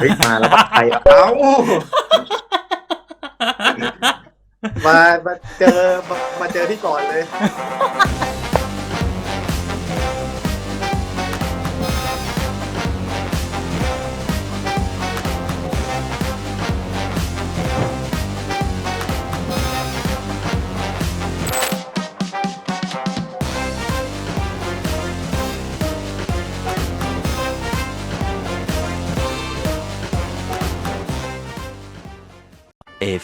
เฮ้ยมาแล้วไปเอ้ามามาเจอมามาเจอที่ก่อนเลย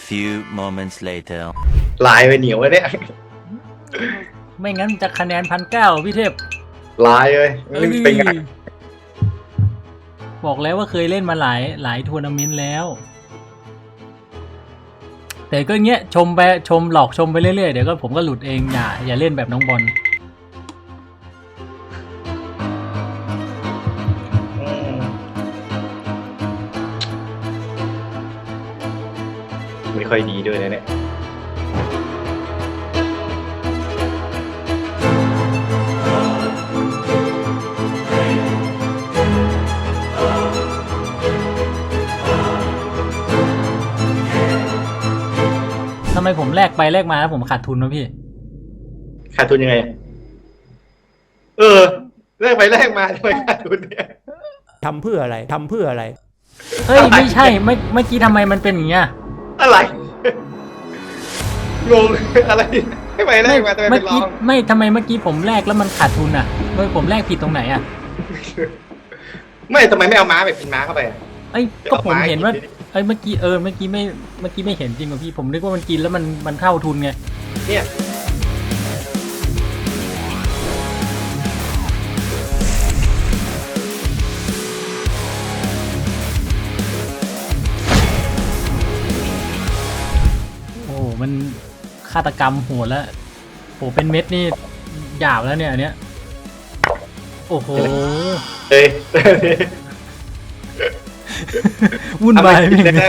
few moments later. ลายไปเหนียวเลยเนี่ยไม่งั้นจะคะแนนพันเก้าพี่เทพลายเลยไม่เป็นไงบอกแล้วว่าเคยเล่นมาหลายหลายทัวร์นาเมนต์แล้ว แต่ก็เงี้ยชมไปชมหลอกชมไปเรื่อยๆ เดี๋ยวก็ผมก็หลุดเองอย่าอย่าเล่นแบบน้องบอล ค่อยดีด้วยนะเนี่ยทำไมผมแลกไปแลกมาแล้วผมขาดทุนวะพี่ ขาดทุนยังไง เออแลกไปแลกมาทำไมขาดทุนเนี่ยทำเพื่ออะไรทำเพื่ออะไร เฮ้ย ไม่ใช่ไม่เมื่อกี้ทำไมมันเป็นอย่างเงี้ย อะไรงงอะไรให้ไปแลกมาทำไมเมื่เป็อนรอกี้งไม่ทำไมเมื่อกี้ผมแลกแล้วมันขาดทุนอะเฮ้ยผมแลกผิดตรงไหนอะไม่ทำไมไม่เอาม้าไปเป็นม้าเข้าไปอะเอ้ยก็ผมเห็นว่าเอาไม้เอ้ยเมื่อกี้เออเมื่อกี้ไม่เมื่อกี้ไม่เห็นจริงเหรอพี่ผมนึกว่ามันกินแล้วมันมันเข้าทุนไงเนี่ยาตกรรมโหดแล้วโหเป็นเม็ดนี่หยาบแล้วเนี่ยอันเนี้ยโอ้โหเอ้ยวุ่นวายเอไม่ไปกินเห็นได้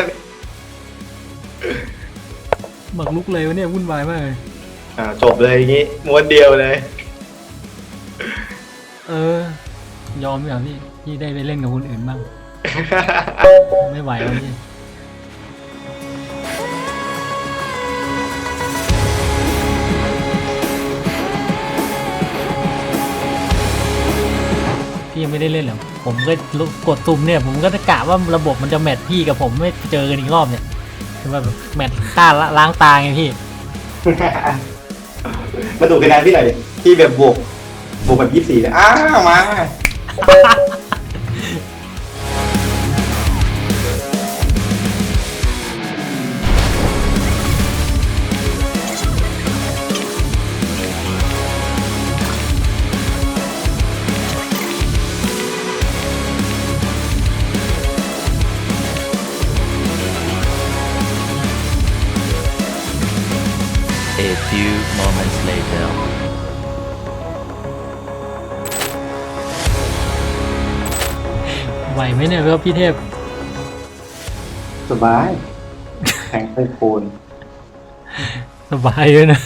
หมักลุกเลยวะเนี่ยวุ่นวายมากเลยอ่าจบเลยอย่างงี้ม้วนเดียวเลย เออ ยอมดีกว่าพี่พี่ได้ไปเล่นกับคนอื่นบ้าง ไม่ไหวแล้วพี่ พี่ยังไม่ได้เล่นเลยผมก็กดตุ่มเนี่ย ผมก็จะกะว่าระบบมันจะแมทพี่กับผมไม่เจอกันอีกรอบเนี่ยคือว่าแบบแมทฆ่าล้างตาไงพี่มาดูคะแนนพี่หน่อยพี่แบบบวกบวกแบบยี่สิบสี่เลยอ้าวมา เนี่ยครับพี่เทพ สบาย แข่งไปโคนสบายเลยนะ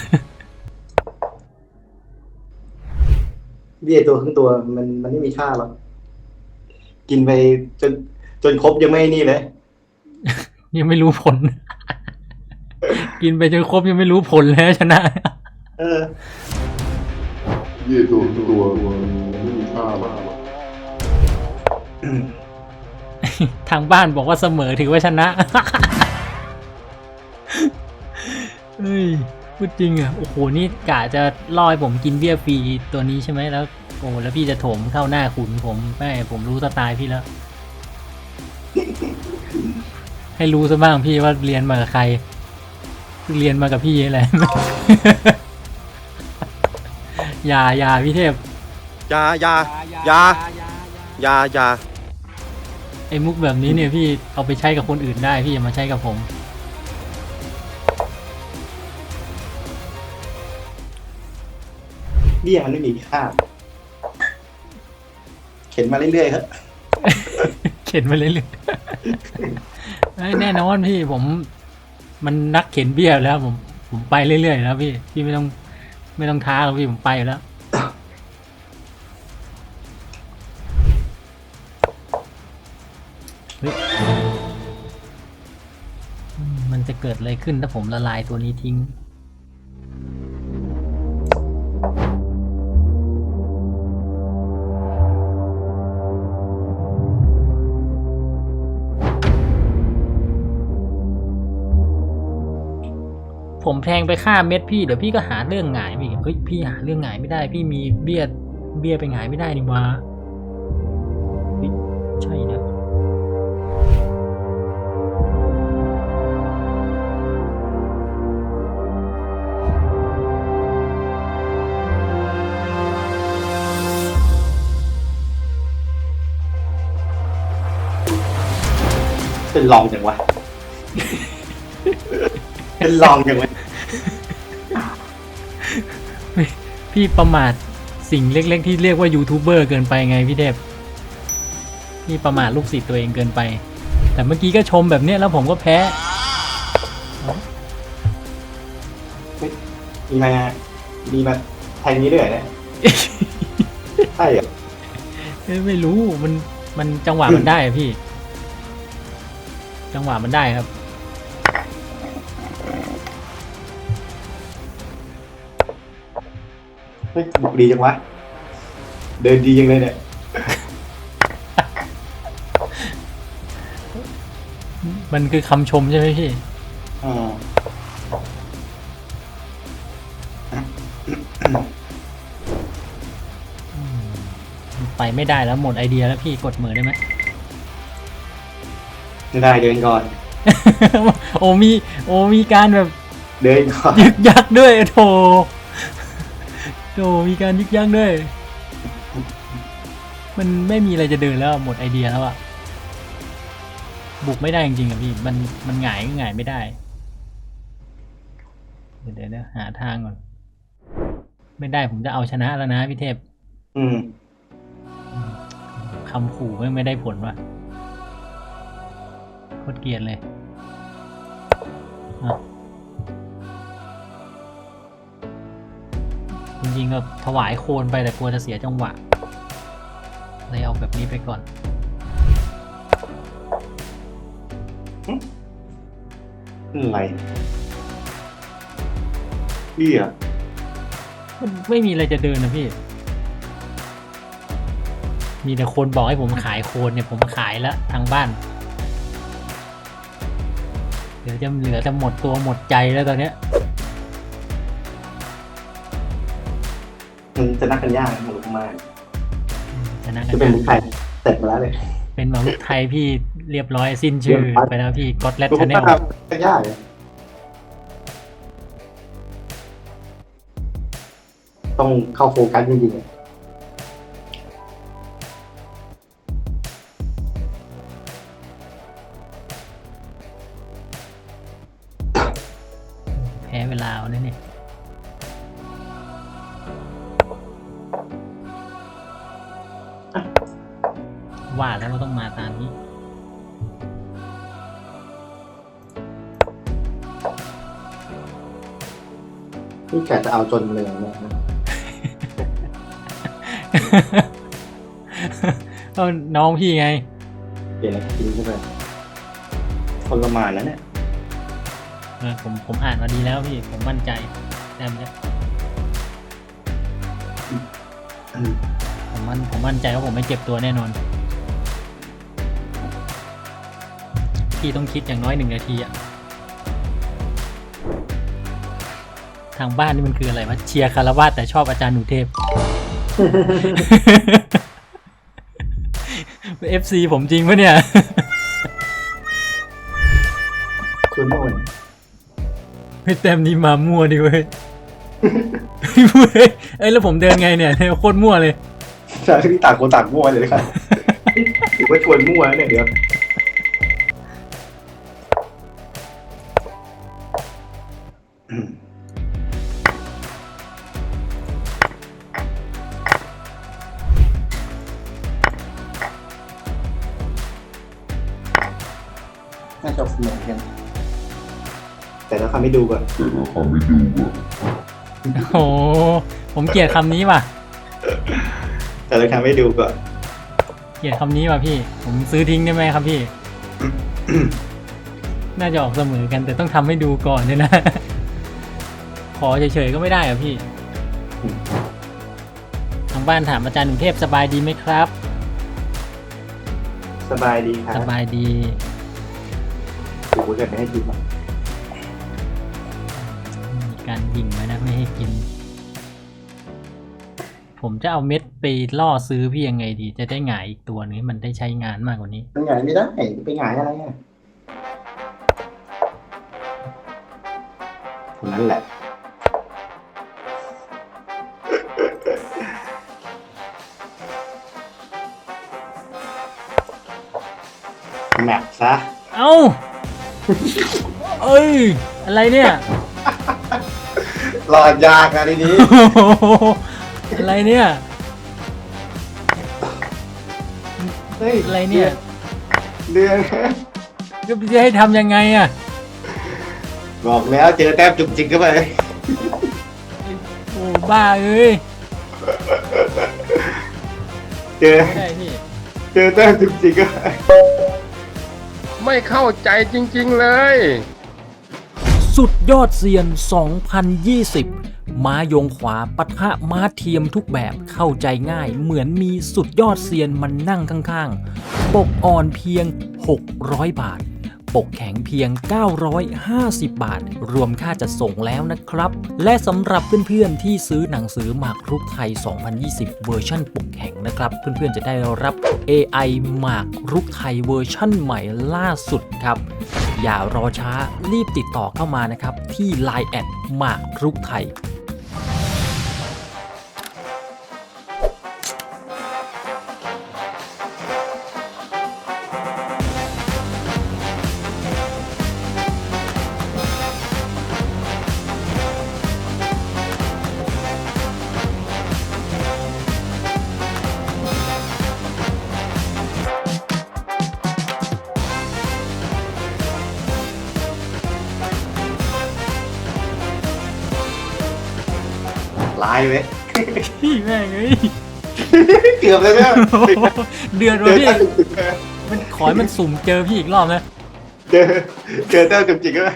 เบี้ยตัวครึ่งตัวมันมันไม่มีค่าหรอก กินไปจนจนครบยังไม่นี่เลย ยังไม่รู้ผล กินไปจนครบยังไม่รู้ผลแล้วชนะ เออยี่ตัวตัวไม่มีค่าหรอก ทางบ้านบอกว่าเสมอถือว่าชนะเฮ้ยพูดจริงอะโอ้โหนี่กะจะล่อให้ผมกินเบี้ยฟรีตัวนี้ใช่ไหมแล้วโอ้แล้วพี่จะถมเข้าหน้าขุนผมไม่ผมรู้สไตล์พี่แล้ว ให้รู้ซะบ้างพี่ว่าเรียนมากับใคร เรียนมากับพี่อะไรอย่าอย่าพี่เทพอยาอยาอยาอยาอยา ไอ้มุกแบบนี้เนี่ยพี่เอาไปใช้กับคนอื่นได้พี่อย่ามาใช้กับผม เบี้ยมันไม่มีค่าเข็นมาเรื่อยๆเถอะเข็นมาเรื่อยๆเอ้ยแน่นอนพี่ผม มันนักเข็นเบี้ยแล้ว ผมผมไปเรื่อยๆแล้วพี่พี่ไม่ต้องไม่ต้องท้าหรอกพี่ผมไปอยู่แล้ว เกิดอะไรขึ้นถ้าผมละลายตัวนี้ทิ้ง ผมแทงไปฆ่าเม็ดพี่เดี๋ยวพี่ก็หาเรื่องหงายพี่เฮ้ยพี่หาเรื่องหงายไม่ได้พี่มีเบี้ยเบี้ยไปหงายไม่ได้นี่วะ เป็นลองจังวะ เป็นลองจังวะพี่ประมาทสิ่งเล็กๆ ที่เรียกว่ายูทูบเบอร์เกินไปไงพี่เทพพี่ประมาทลูกศิษย์ตัวเองเกินไป แต่เมื่อกี้ก็ชมแบบเนี้ยแล้วผมก็แพ้มีมามีมาแทงนี้ด้วยเหรอเนี่ยใช่เหรอ เอ้ยไม่รู้มันมันจังหวะมันได้อะพี่ จังหวะมันได้ครับ เฮ้ยบุกดีจังวะ เดินดีจังเลยเนี่ยมันคือคำชมใช่ไหมพี่ อ่าไปไม่ได้แล้วหมดไอเดียแล้วพี่กดเหมือได้ไหม ไม่ได้เดินก่อน โอ้มี โอ้มีการแบบเดินก่อนยึกยักด้วยโถโถมีการยึกยักด้วย มันไม่มีอะไรจะเดินแล้วหมดไอเดียแล้วอะบุกไม่ได้จริงๆอะพี่มันมันหงายก็หงายไม่ได้ เดี๋ยวเดี๋ยวนะหาทางก่อน ไม่ได้ผมจะเอาชนะแล้วนะพี่เทพ อืมคำขู่ไม่ไม่ได้ผลว่ะ โคตรเกลียดเลยอะจริงๆก็ถวายโคนไปแต่กลัวจะเสียจังหวะ เลยเอาแบบนี้ไปก่อน อะไรพี่เหรอมันไม่มีอะไรจะเดินนะพี่ มีแต่คนบอกให้ผมขายโคนเนี่ยผมขายแล้วทางบ้าน เดี๋ยวจะเหลือจะหมดตัวหมดใจแล้วตอนเนี้ยมันจะนักกันยากนะมันลุกมากชนะกัจะนเป็นนะมุกไทยเสร็จมาแล้วเลยเป็นหมอลูกไทยพี่เรียบร้อยสิ้นชื่อเรียบร้อยไปแล้วพี่ก็อดแลดลุกชาแนล มากกันยากเลยต้องเข้าโฟกัสจริงๆอะ พ้เวลาเอาเนี่ยนี่ว่าแล้วเราต้องมาตามนี้นี่แกจะเอาจนเลยเนี่ยนะก็น้องพี่ไงเปลี่ยนอะไรกินเข้าไปคนละหมานแล้วเนี่ย เออผมผมอ่านมาดีแล้วพี่ ผมมั่นใจแต้มเนี่ยอืมผมมั่นผมมั่นใจว่าผมไม่เจ็บตัวแน่นอน พี่ต้องคิดอย่างน้อยหนึ่งนาทีอะทางบ้านนี่มันคืออะไรวะเชียร์คารวาสแต่ชอบอาจารย์หนูเทพเอฟซีผมจริงปะเนี่ย ไม่แต้มนี้มามั่วดิเว้ยเว้ยเอ้ยแล้วผมเดินไงเนี่ยโคตรมั่วเลย ใช่ที่ต่างคนต่างมั่วเลยครับถือว่าชวนมั่วแล้วเนี่ยเดี๋ยวำให้ดูก่อนแต่เราทำไม่ดูอะโอ้โหผมเกลียดคำนี้ว่ะ แต่เราทำให้ดูก่อน เกลียดคำนี้ว่ะพี่ ผมซื้อทิ้งได้ไหมครับพี่ น่าจะออกเสมอกัน แต่ต้องทำให้ดูก่อนเนี่ยนะ ขอเฉยๆก็ไม่ได้เหรอพี่ ทางบ้านถามอาจารย์หนุ่มเทพสบายดีไหมครับ สบายดีครัสบบายดี โอ้โหจะไม่ให้กินหรอกมีการยิงไว้นะไม่ให้กิน ผมจะเอาเม็ดไปล่อซื้อพี่ยังไงดี จะได้หงายอีกตัวนึงให้มันได้ใช้งานมากกว่านี้มันหงายไม่ได้ไปหงายอะไรอะคนนั้นแหละแม็กซะเอ้าเอ้ย อะไรเนี่ย รอดยากอะทีนี้อะไรเนี่ย เฮ้ยอะไรเนี่ย เดือนก็จะให้ทำยังไงอะบอกแล้วเจอแต้มจุกจิกเข้าไปโอ้บ้าเอ้ยเจอไม่ได้พี่เจอแต้มจุกจิกเข้าไปไม่เข้าใจจริง ๆ เลย สุดยอดเซียน 2020 ม้ายงขวาปะทะม้าเทียมทุกแบบเข้าใจง่าย เหมือนมีสุดยอดเซียนมันนั่งข้างๆ ปกอ่อนเพียง 600 บาท ปกแข็งเพียง 950 บาท รวมค่าจัดส่งแล้วนะครับ และสำหรับเพื่อนๆที่ซื้อหนังสือหมากรุกไทย 2020 เวอร์ชั่นปกแข็งนะครับ เพื่อนๆจะได้รับ AI หมากรุกไทยเวอร์ชั่นใหม่ล่าสุดครับ อย่ารอช้ารีบติดต่อเข้ามานะครับที่ Line แอดหมากรุกไทยายเว้ยพี่แม่งเอ้ยเกือบเลยเนี่ยเดือดเจวะอพี่แต้มจุกจิกเข้าไปมันขอให้มันสุ่มเจอพี่อีกรอบนะเจอเจอแต้มจุกจิกเข้าไป